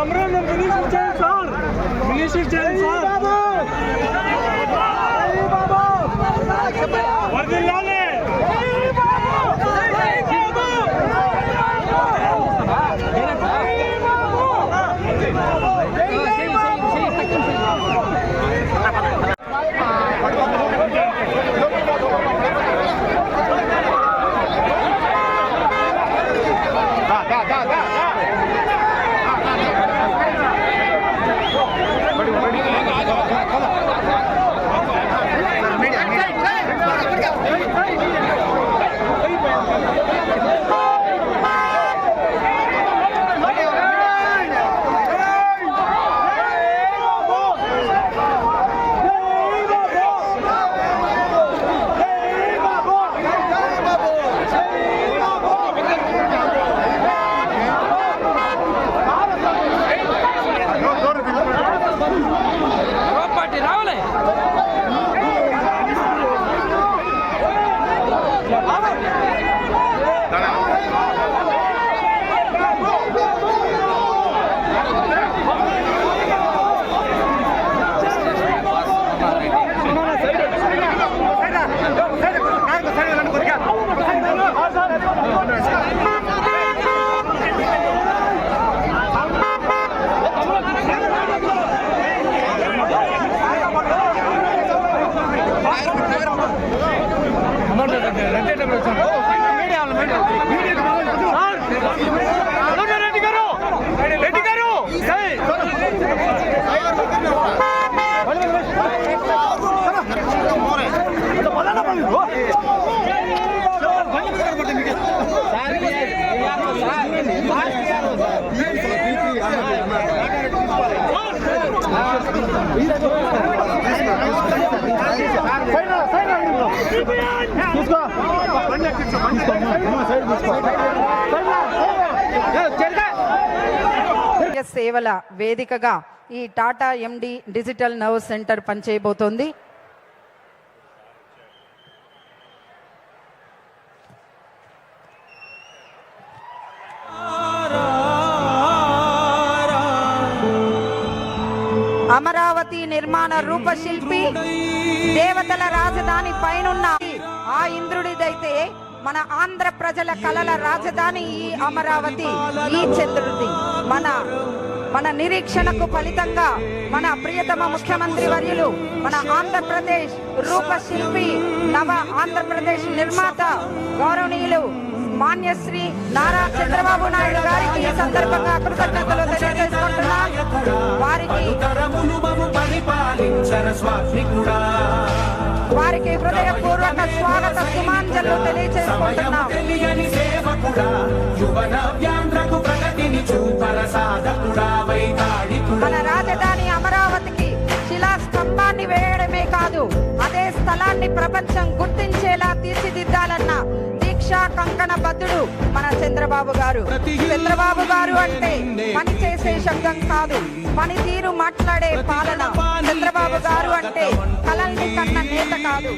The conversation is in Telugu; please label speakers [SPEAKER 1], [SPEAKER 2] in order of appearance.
[SPEAKER 1] हमरे नंदिनी सर मिनी
[SPEAKER 2] सर సేవల వేదికగా ఈ Tata MD digital nerve centre పనిచేయబోతోంది. Amaravati నిర్మాణ రూపశిల్పి దేవతల రాజధాని పైనున్న ఆ ఇంద్రుడిదైతే మన ఆంధ్ర ప్రజల కళల రాజధాని ఈ అమరావతి ఈ చంద్రుడి మన మన నిరీక్షణకు ఫలితంగా మన ప్రియతమ ముఖ్యమంత్రి వర్యులు మన ఆంధ్రప్రదేశ్ రూపశిల్పి నవ ఆంధ్రప్రదేశ్ నిర్మాత గౌరవనీయులు మాన్యశ్రీ నారా చంద్రబాబు నాయుడు గారికి ఈ సందర్భంగా కృతజ్ఞతలు తెలియజేసుకుంటున్నా వారికి హృదయపూర్వక స్వాగత సుమాంజలు తెలియజేసుకుంటున్నాం
[SPEAKER 3] తెలియని సేవకుడా. యువన వ్యాంధ్రకు ప్రగతిని చూపర సాధకుడా వైతాళికుడా.
[SPEAKER 2] మన రాజధాని అమరావతికి శిలాస్తంభాన్ని వేయడమే కాదు అదే స్థలాన్ని ప్రపంచం గుర్తించేలా తీర్చిదిద్దాలన్న దీక్షా కంకణ బద్దుడు మన చంద్రబాబు గారు. చంద్రబాబు గారు అంటే పని చేసే శబ్దం కాదు. పనితీరు మాట్లాడే పాలన చంద్రబాబు గారు అంటే కలల్ని కన్న నేత కాదు.